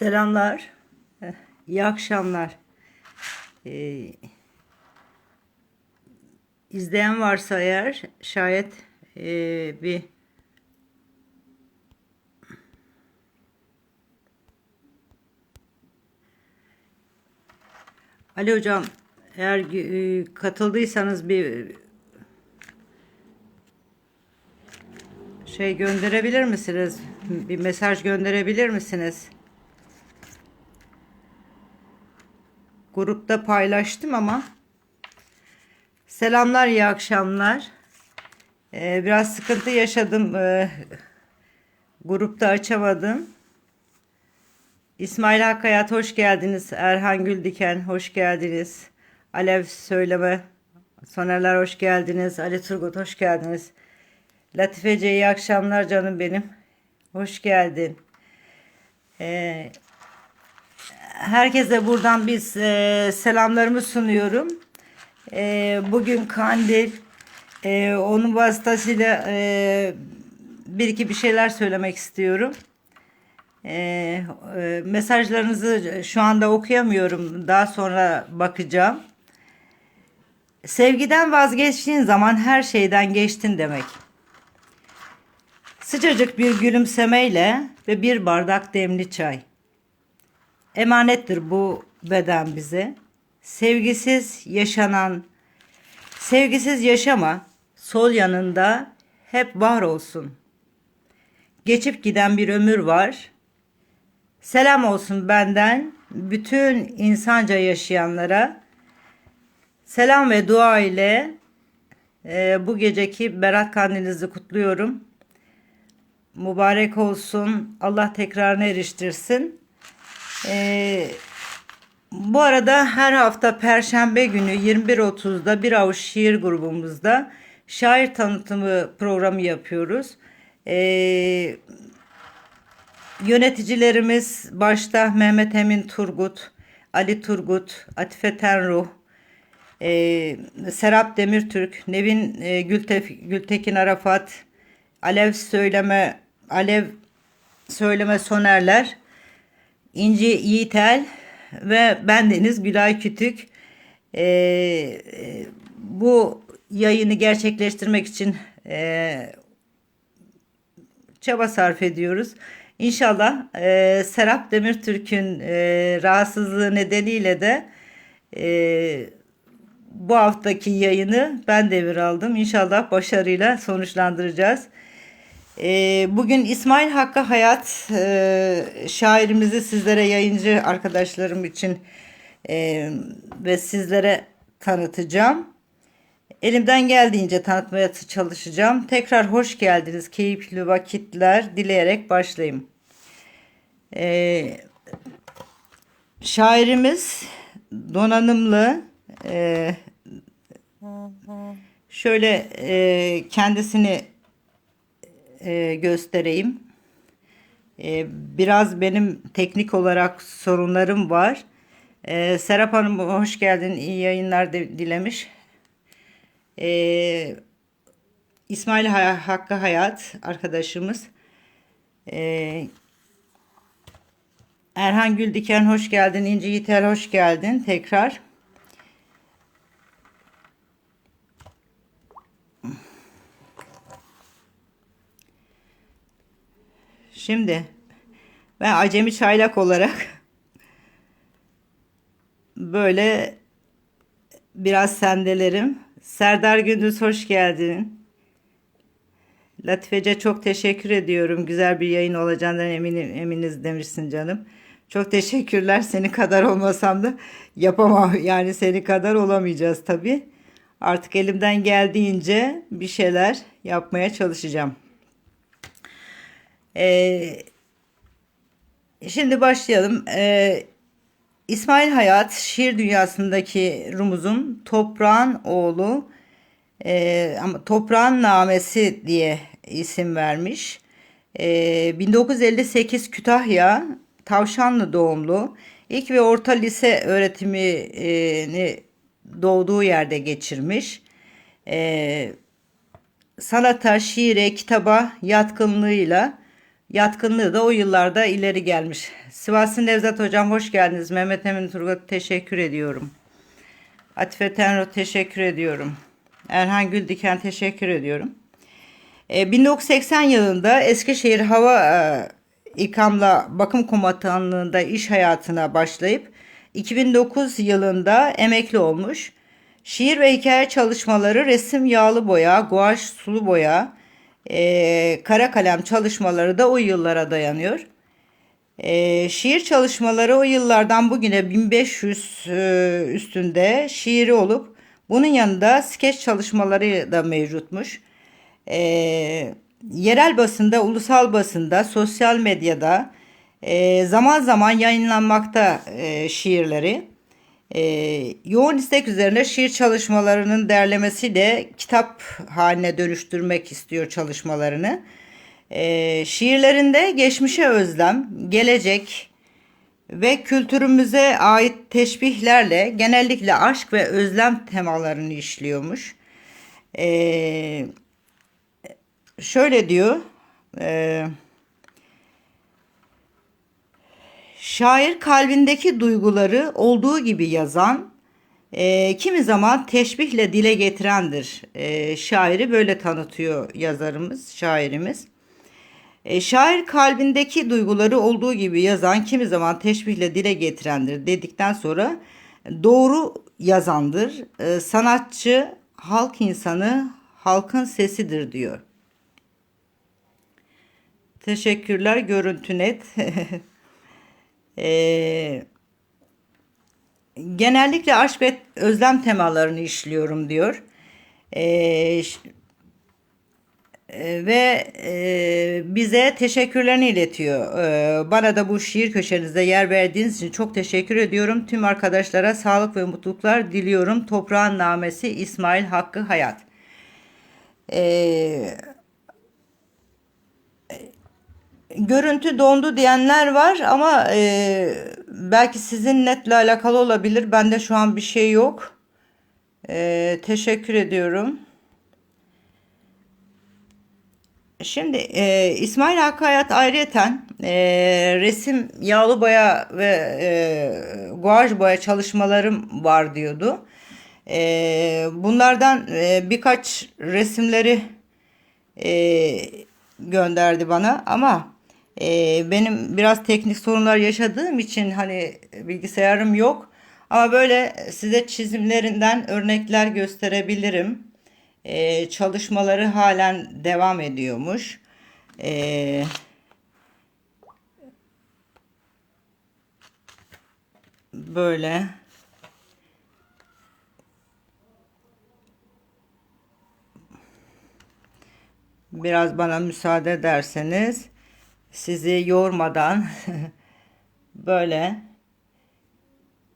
Selamlar. Eh, İyi akşamlar. Ee, izleyen varsa eğer şayet ee, bir Ali hocam eğer e, katıldıysanız bir şey gönderebilir misiniz? Bir mesaj gönderebilir misiniz? Grupta paylaştım ama selamlar iyi akşamlar. Ee, biraz sıkıntı yaşadım. Ee, grupta açamadım. İsmail Hakkayat hoş geldiniz. Erhan Güldiken hoş geldiniz. Alev Söyleme Sonerler hoş geldiniz. Ali Turgut hoş geldiniz. Latifece iyi akşamlar canım benim. Hoş geldin. Ee, herkese buradan biz e, selamlarımı sunuyorum. E, bugün Kandil. E, onun vasıtasıyla e, bir iki bir şeyler söylemek istiyorum. E, e, mesajlarınızı şu anda okuyamıyorum. Daha sonra bakacağım. Sevgiden vazgeçtiğin zaman her şeyden geçtin demek. Sıcacık bir gülümsemeyle ve bir bardak demli çay. Emanettir bu beden bize. Sevgisiz yaşanan, sevgisiz yaşama sol yanında hep var olsun. Geçip giden bir ömür var. Selam olsun benden bütün insanca yaşayanlara. Selam ve dua ile e, bu geceki Berat Kandilinizi kutluyorum. Mübarek olsun. Allah tekrarını eriştirsin. Ee, bu arada her hafta Perşembe günü 21.30'da bir avuç şiir grubumuzda şair tanıtımı programı yapıyoruz. Ee, yöneticilerimiz başta Mehmet Emin Turgut, Ali Turgut, Atife Tenruh, e, Serap Demirtürk, Nevin e, Gültef, Gültekin Arafat, Alev Söyleme, Alev Söyleme Sonerler, İnci Yiğitel ve bendeniz Gülay Kütük. E, bu yayını gerçekleştirmek için e, çaba sarf ediyoruz. İnşallah e, Serap Demirtürk'ün e, rahatsızlığı nedeniyle de e, bu haftaki yayını ben devir aldım. İnşallah başarıyla sonuçlandıracağız. Ee, bugün İsmail Hakkı Hayat e, şairimizi sizlere yayıncı arkadaşlarım için e, ve sizlere tanıtacağım. Elimden geldiğince tanıtmaya çalışacağım. Tekrar hoş geldiniz. Keyifli vakitler dileyerek başlayayım. Ee, şairimiz donanımlı e, şöyle kendisini e, göstereyim. E, biraz benim teknik olarak sorunlarım var. E, Serap Hanım hoş geldin. İyi yayınlar de, dilemiş. E, İsmail Hakkı Hayat arkadaşımız. E, Erhan Güldiken hoş geldin. İnci Yiğiter hoş geldin tekrar. Şimdi ben acemi çaylak olarak böyle biraz sendelerim. Serdar Gündüz hoş geldin. Latifece çok teşekkür ediyorum. Güzel bir yayın olacağından eminim, eminiz demişsin canım. Çok teşekkürler. Seni kadar olmasam da yapamam. Yani seni kadar olamayacağız tabii. Artık elimden geldiğince bir şeyler yapmaya çalışacağım. Ee, şimdi başlayalım. Ee, İsmail Hayat şiir dünyasındaki rumuzun toprağın oğlu e, ama toprağın namesi diye isim vermiş. E, 1958 Kütahya Tavşanlı doğumlu. İlk ve orta lise öğretimini doğduğu yerde geçirmiş. E, sanata, şiire, kitaba yatkınlığıyla yatkınlığı da o yıllarda ileri gelmiş. Sivas'ın Nevzat Hocam hoş geldiniz. Mehmet Emin Turgut teşekkür ediyorum. Atife Tenro teşekkür ediyorum. Erhan Güldiken teşekkür ediyorum. E, 1980 yılında Eskişehir Hava e, İkamla Bakım Komutanlığı'nda iş hayatına başlayıp 2009 yılında emekli olmuş. Şiir ve hikaye çalışmaları resim yağlı boya, guaj sulu boya, e, kara kalem çalışmaları da o yıllara dayanıyor. E, şiir çalışmaları o yıllardan bugüne 1500 e, üstünde şiiri olup bunun yanında skeç çalışmaları da mevcutmuş. E, yerel basında, ulusal basında, sosyal medyada e, zaman zaman yayınlanmakta e, şiirleri. E, yoğun istek üzerine şiir çalışmalarının derlemesiyle kitap haline dönüştürmek istiyor çalışmalarını. E, şiirlerinde geçmişe özlem, gelecek ve kültürümüze ait teşbihlerle genellikle aşk ve özlem temalarını işliyormuş. E, şöyle diyor. E, şair kalbindeki duyguları olduğu gibi yazan, e, kimi zaman teşbihle dile getirendir. E, şairi böyle tanıtıyor yazarımız, şairimiz. E, şair kalbindeki duyguları olduğu gibi yazan, kimi zaman teşbihle dile getirendir dedikten sonra doğru yazandır. E, sanatçı, halk insanı, halkın sesidir diyor. Teşekkürler. Görüntü net. Ee, genellikle aşk ve özlem temalarını işliyorum diyor. Ee, e, ve e, bize teşekkürlerini iletiyor. Ee, bana da bu şiir köşenizde yer verdiğiniz için çok teşekkür ediyorum. Tüm arkadaşlara sağlık ve mutluluklar diliyorum. Toprağın namesi İsmail Hakkı Hayat. Ee, görüntü dondu diyenler var ama e, belki sizin netle alakalı olabilir. Bende şu an bir şey yok. E, teşekkür ediyorum. Şimdi e, İsmail Hakkı Hayat ayrıyeten e, resim, yağlı boya ve e, guaj boya çalışmalarım var diyordu. E, bunlardan e, birkaç resimleri e, gönderdi bana ama e, benim biraz teknik sorunlar yaşadığım için hani bilgisayarım yok ama böyle size çizimlerinden örnekler gösterebilirim. E, çalışmaları halen devam ediyormuş. E, böyle. Biraz bana müsaade ederseniz sizi yormadan böyle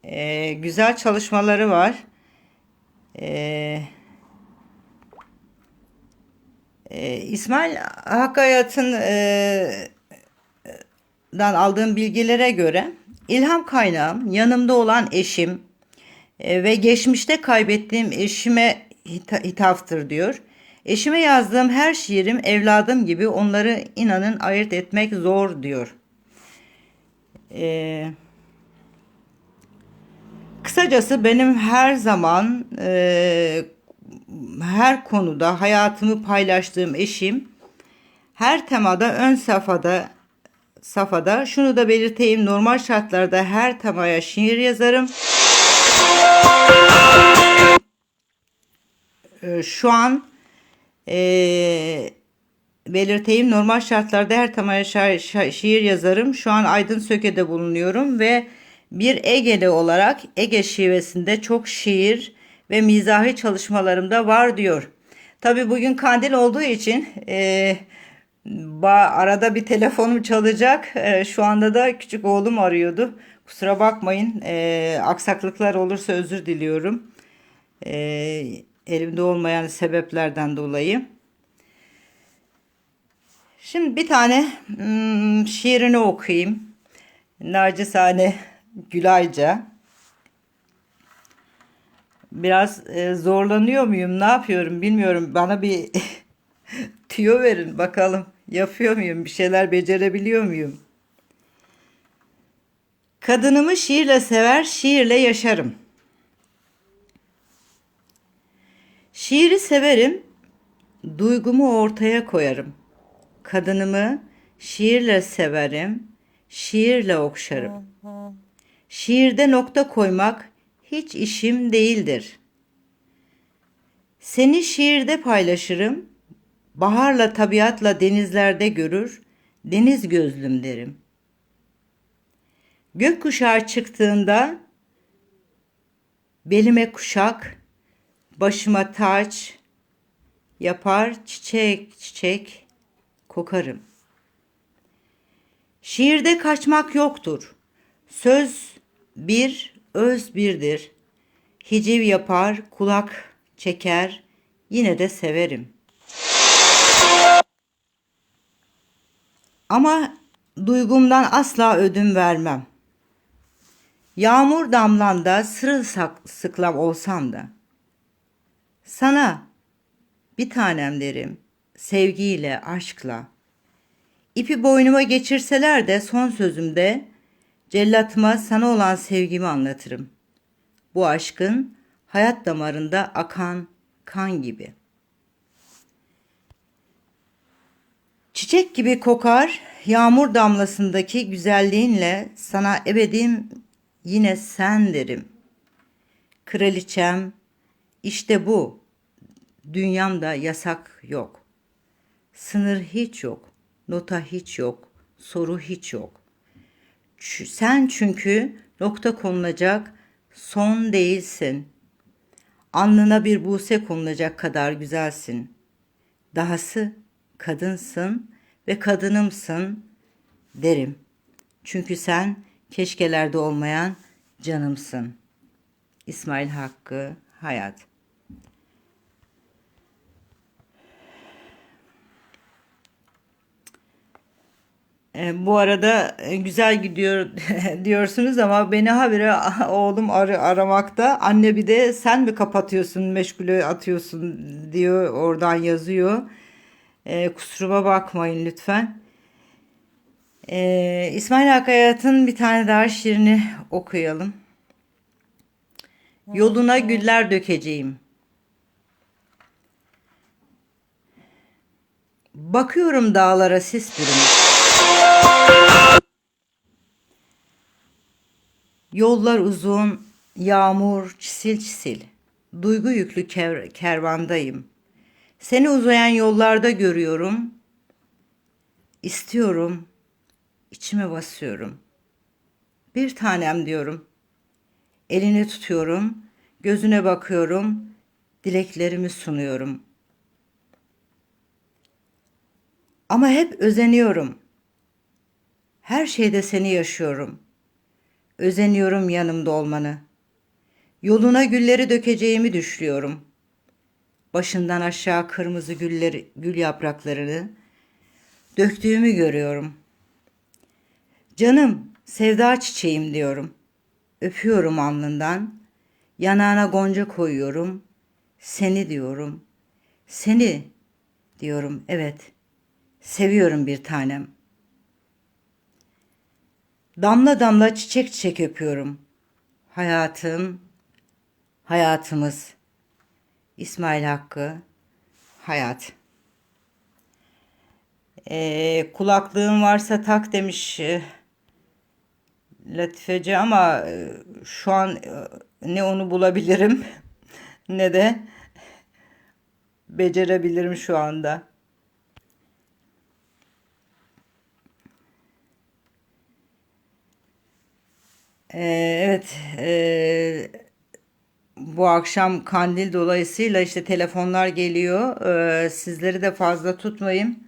e, güzel çalışmaları var. E, e, İsmail Hakkayat'ın e, dan aldığım bilgilere göre ilham kaynağım yanımda olan eşim e, ve geçmişte kaybettiğim eşime hita- hitaptır diyor. Eşime yazdığım her şiirim evladım gibi onları inanın ayırt etmek zor diyor. Ee, kısacası benim her zaman e, her konuda hayatımı paylaştığım eşim her temada ön safhada safhada şunu da belirteyim normal şartlarda her temaya şiir yazarım. Ee, şu an ee, belirteyim normal şartlarda her temaya şiir yazarım. Şu an Aydın Söke'de bulunuyorum ve bir Egeli olarak Ege şivesinde çok şiir ve mizahi çalışmalarımda var diyor. Tabi bugün kandil olduğu için ba- arada bir telefonum çalacak. Ee, şu anda da küçük oğlum arıyordu. Kusura bakmayın. Ee, aksaklıklar olursa özür diliyorum. Ee, elimde olmayan sebeplerden dolayı. Şimdi bir tane hmm, şiirini okuyayım. Nacizane Gülayca. Biraz e, zorlanıyor muyum? Ne yapıyorum bilmiyorum. Bana bir tüyo verin bakalım. Yapıyor muyum? Bir şeyler becerebiliyor muyum? Kadınımı şiirle sever, şiirle yaşarım. Şiiri severim, duygumu ortaya koyarım. Kadınımı şiirle severim, şiirle okşarım. Şiirde nokta koymak hiç işim değildir. Seni şiirde paylaşırım, baharla tabiatla denizlerde görür, deniz gözlüm derim. Gökkuşağı çıktığında belime kuşak, başıma taç yapar çiçek çiçek kokarım. Şiirde kaçmak yoktur. Söz bir, öz birdir. Hiciv yapar, kulak çeker, yine de severim. Ama duygumdan asla ödün vermem. Yağmur damlanda sırılsıklam olsam da sana bir tanem derim sevgiyle, aşkla. İpi boynuma geçirseler de son sözümde cellatıma sana olan sevgimi anlatırım. Bu aşkın hayat damarında akan kan gibi. Çiçek gibi kokar, yağmur damlasındaki güzelliğinle sana ebedim yine sen derim. Kraliçem, işte bu. Dünyamda yasak yok. Sınır hiç yok. Nota hiç yok. Soru hiç yok. Ç- Sen çünkü nokta konulacak son değilsin. Alnına bir buse konulacak kadar güzelsin. Dahası kadınsın ve kadınımsın derim. Çünkü sen keşkelerde olmayan canımsın. İsmail Hakkı Hayat bu arada e, güzel gidiyor diyorsunuz ama beni habire oğlum arı aramakta. Anne bir de sen mi kapatıyorsun, meşgule atıyorsun diyor oradan yazıyor. E, kusuruma bakmayın lütfen. E, İsmail Hakkı Hayat'ın bir tane daha şiirini okuyalım. Yoluna güller dökeceğim. Bakıyorum dağlara sis bürümüş. Yollar uzun, yağmur çisil çisil. Duygu yüklü kev- kervandayım. Seni uzayan yollarda görüyorum. İstiyorum, içime basıyorum. Bir tanem diyorum. Elini tutuyorum, gözüne bakıyorum, dileklerimi sunuyorum. Ama hep özeniyorum. Her şeyde seni yaşıyorum. Özeniyorum yanımda olmanı. Yoluna gülleri dökeceğimi düşlüyorum. Başından aşağı kırmızı gülleri, gül yapraklarını döktüğümü görüyorum. Canım, sevda çiçeğim diyorum. Öpüyorum alnından. Yanağına gonca koyuyorum. Seni diyorum. Seni diyorum. Evet. Seviyorum bir tanem. Damla damla çiçek çiçek öpüyorum. Hayatım, hayatımız. İsmail Hakkı, hayat. Ee, kulaklığın varsa tak demiş e, Latifeci ama e, şu an e, ne onu bulabilirim ne de becerebilirim şu anda. Ee, evet, e, bu akşam kandil dolayısıyla işte telefonlar geliyor. Ee, sizleri de fazla tutmayayım.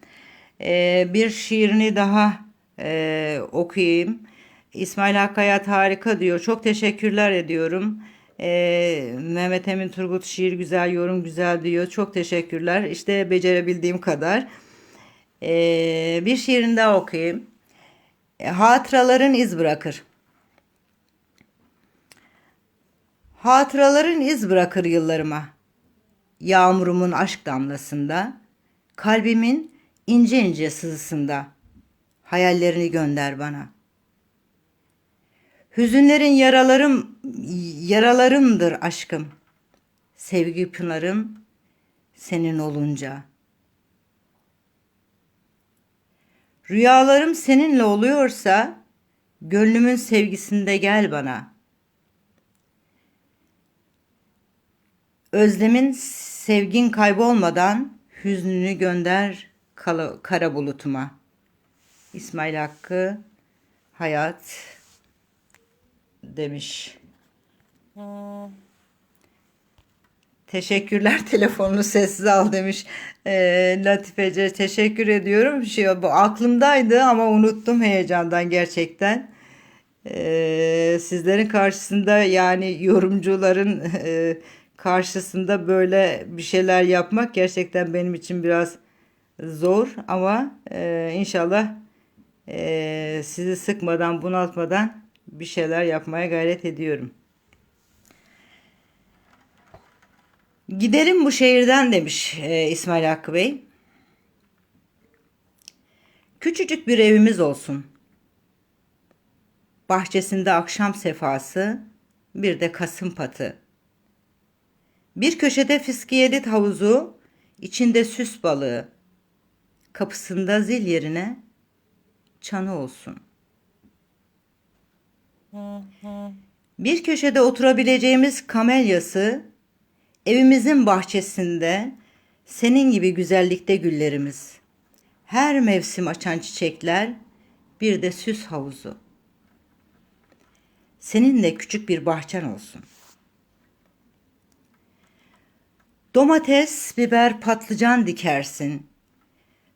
Ee, bir şiirini daha e, okuyayım. İsmail Hakkı Hayat harika diyor. Çok teşekkürler ediyorum. Ee, Mehmet Emin Turgut şiir güzel, yorum güzel diyor. Çok teşekkürler. İşte becerebildiğim kadar. Ee, bir şiirini daha okuyayım. Hatıraların iz bırakır. Hatıraların iz bırakır yıllarıma. Yağmurumun aşk damlasında, kalbimin ince ince sızısında hayallerini gönder bana. Hüzünlerin yaralarım yaralarımdır aşkım. Sevgi pınarım senin olunca. Rüyalarım seninle oluyorsa gönlümün sevgisinde gel bana. Özlemin sevgin kaybolmadan hüznünü gönder kala- kara bulutuma. İsmail Hakkı Hayat demiş. Teşekkürler telefonunu sessiz al demiş ee, Latifece. Teşekkür ediyorum. Şey, bu aklımdaydı ama unuttum heyecandan gerçekten. Ee, sizlerin karşısında yani yorumcuların e, karşısında böyle bir şeyler yapmak gerçekten benim için biraz zor ama e, inşallah e, sizi sıkmadan bunaltmadan bir şeyler yapmaya gayret ediyorum. Gidelim bu şehirden demiş e, İsmail Hakkı Bey. Küçücük bir evimiz olsun. Bahçesinde akşam sefası, bir de kasım patı. Bir köşede fiskiyelit havuzu, içinde süs balığı. Kapısında zil yerine çanı olsun. Bir köşede oturabileceğimiz kamelyası, evimizin bahçesinde senin gibi güzellikte güllerimiz. Her mevsim açan çiçekler, bir de süs havuzu. Seninle küçük bir bahçen olsun. Domates, biber, patlıcan dikersin.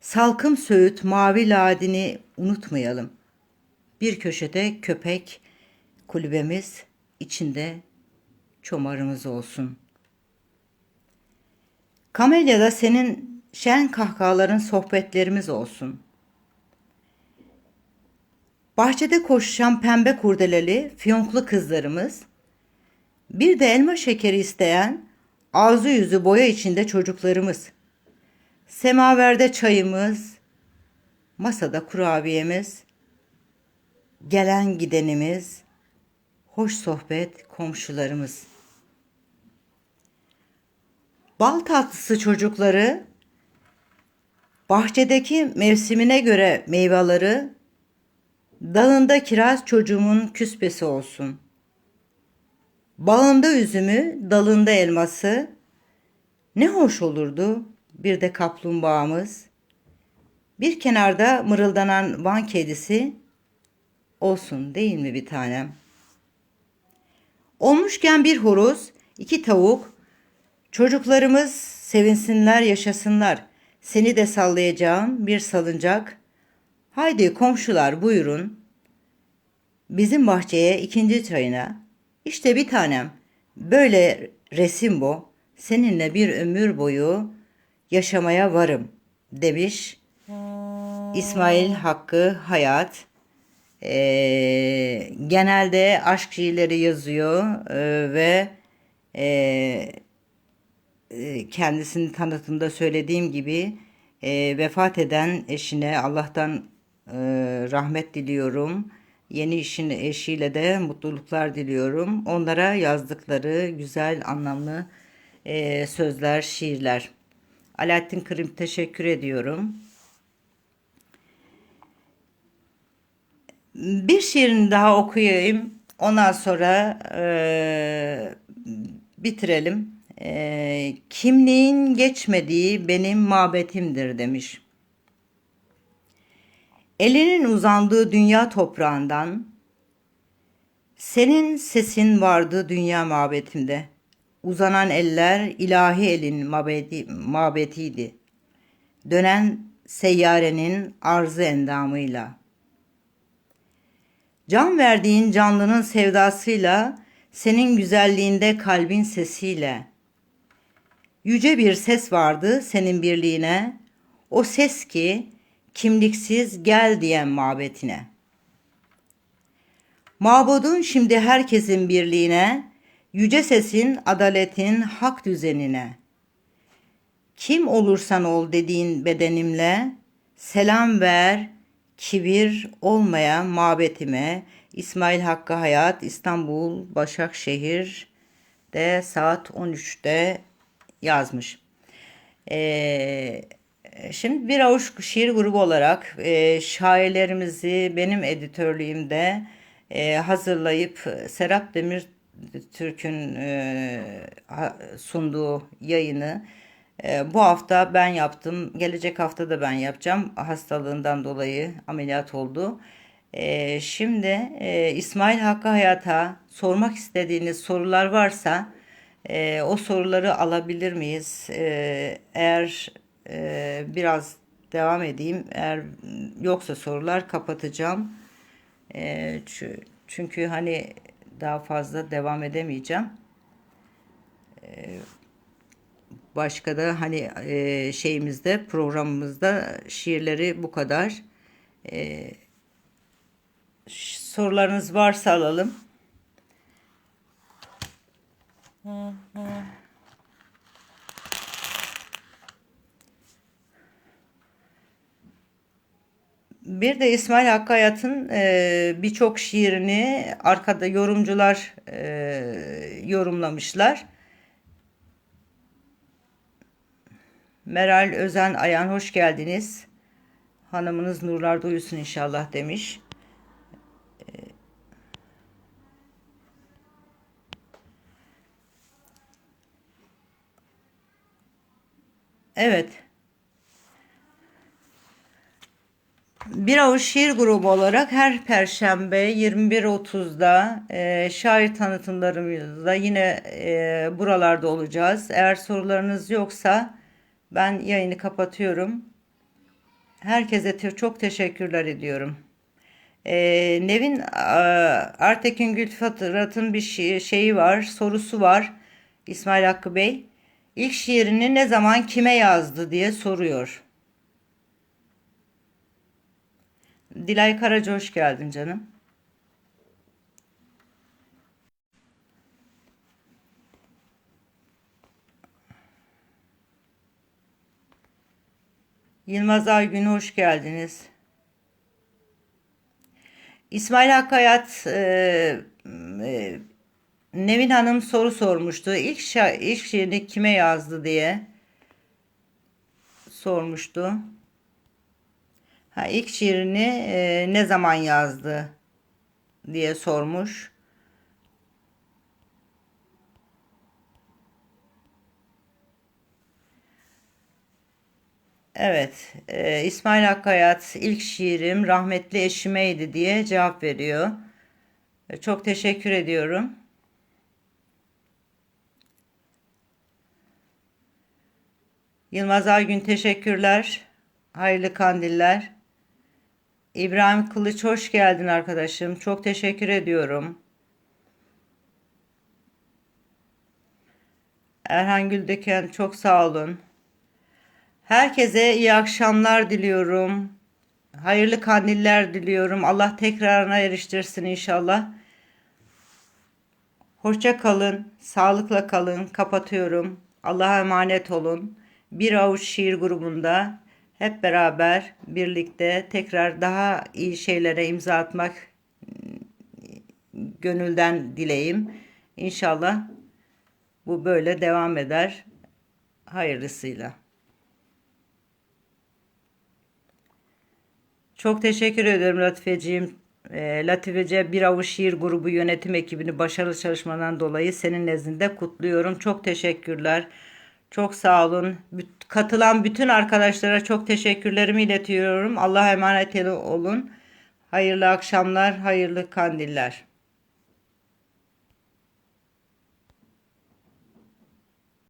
Salkım söğüt, mavi ladini unutmayalım. Bir köşede köpek, kulübemiz, içinde çomarımız olsun. Kamelya'da senin şen kahkahaların sohbetlerimiz olsun. Bahçede koşuşan pembe kurdeleli, fiyonklu kızlarımız, bir de elma şekeri isteyen, ağzı yüzü boya içinde çocuklarımız, semaverde çayımız, masada kurabiyemiz, gelen gidenimiz, hoş sohbet komşularımız. Bal tatlısı çocukları, bahçedeki mevsimine göre meyveleri, dalında kiraz çocuğumun küspesi olsun. Bağında üzümü, dalında elması, ne hoş olurdu bir de kaplumbağamız. Bir kenarda mırıldanan van kedisi olsun değil mi bir tanem? Olmuşken bir horoz, iki tavuk, çocuklarımız sevinsinler, yaşasınlar. Seni de sallayacağım bir salıncak. Haydi komşular buyurun. Bizim bahçeye ikinci çayına. İşte bir tanem. Böyle resim bu. Seninle bir ömür boyu yaşamaya varım demiş. İsmail Hakkı Hayat. Ee, genelde aşk şiirleri yazıyor ee, ve e, e, kendisini tanıtımda söylediğim gibi e, vefat eden eşine Allah'tan e, rahmet diliyorum. Yeni işin eşiyle de mutluluklar diliyorum. Onlara yazdıkları güzel, anlamlı e, sözler, şiirler. Alaaddin Kırım teşekkür ediyorum. Bir şiirini daha okuyayım. Ondan sonra e, bitirelim. E, kimliğin geçmediği benim mabetimdir demiş. Elinin uzandığı dünya toprağından senin sesin vardı dünya mabetimde. Uzanan eller ilahi elin mabedi, mabetiydi. Dönen seyyarenin arzı endamıyla. Can verdiğin canlının sevdasıyla, senin güzelliğinde kalbin sesiyle. Yüce bir ses vardı senin birliğine, o ses ki kimliksiz gel diyen mabetine. Mabudun şimdi herkesin birliğine, yüce sesin, adaletin, hak düzenine. Kim olursan ol dediğin bedenimle, Selam ver kibir olmaya mabetime. İsmail Hakkı Hayat İstanbul Başakşehir de saat 13'te yazmış. Ee, şimdi bir avuç şiir grubu olarak e, şairlerimizi benim editörlüğümde e, hazırlayıp Serap Demir Türk'ün e, sunduğu yayını e, bu hafta ben yaptım. Gelecek hafta da ben yapacağım. Hastalığından dolayı ameliyat oldu. E, şimdi e, İsmail Hakkı Hayat'a sormak istediğiniz sorular varsa e, o soruları alabilir miyiz? E, eğer e, biraz devam edeyim. Eğer yoksa sorular kapatacağım. E, çü- çünkü hani daha fazla devam edemeyeceğim. Başka da hani e, şeyimizde programımızda şiirleri bu kadar. E, sorularınız varsa alalım. Bir de İsmail Hakkı Hayat'ın e, birçok şiirini arkada yorumcular e, yorumlamışlar. Meral Özen Ayan hoş geldiniz. Hanımınız nurlarda uyusun inşallah demiş. Evet. Bir Avuç Şiir Grubu olarak her Perşembe 21.30'da e, şair tanıtımlarımızda yine e, buralarda olacağız. Eğer sorularınız yoksa ben yayını kapatıyorum. Herkese te- çok teşekkürler ediyorum. E, Nevin a, Artekin Gülfatır'ın bir şi- şeyi var, sorusu var. İsmail Hakkı Bey. İlk şiirini ne zaman kime yazdı diye soruyor. Dilay Karaca hoş geldin canım. Yılmaz Aygün hoş geldiniz. İsmail Hakkı Hayat e, e, Nevin Hanım soru sormuştu. İlk, şa- ilk şiirini kime yazdı diye sormuştu. Ha, ilk şiirini e, ne zaman yazdı diye sormuş. Evet, e, İsmail Hakkı Hayat ilk şiirim rahmetli eşimeydi diye cevap veriyor. E, Çok teşekkür ediyorum. Yılmaz Aygün teşekkürler. Hayırlı kandiller. İbrahim Kılıç hoş geldin arkadaşım. Çok teşekkür ediyorum. Erhan Güldeken çok sağ olun. Herkese iyi akşamlar diliyorum. Hayırlı kandiller diliyorum. Allah tekrarına eriştirsin inşallah. Hoşça kalın, sağlıkla kalın. Kapatıyorum. Allah'a emanet olun. Bir avuç şiir grubunda hep beraber birlikte tekrar daha iyi şeylere imza atmak gönülden dileyim. İnşallah bu böyle devam eder. Hayırlısıyla. Çok teşekkür ederim Latifeciğim. E, Latifece Bir Avuç Şiir Grubu yönetim ekibini başarılı çalışmadan dolayı senin nezdinde kutluyorum. Çok teşekkürler. Çok sağ olun. Katılan bütün arkadaşlara çok teşekkürlerimi iletiyorum. Allah'a emanet olun. Hayırlı akşamlar, hayırlı kandiller.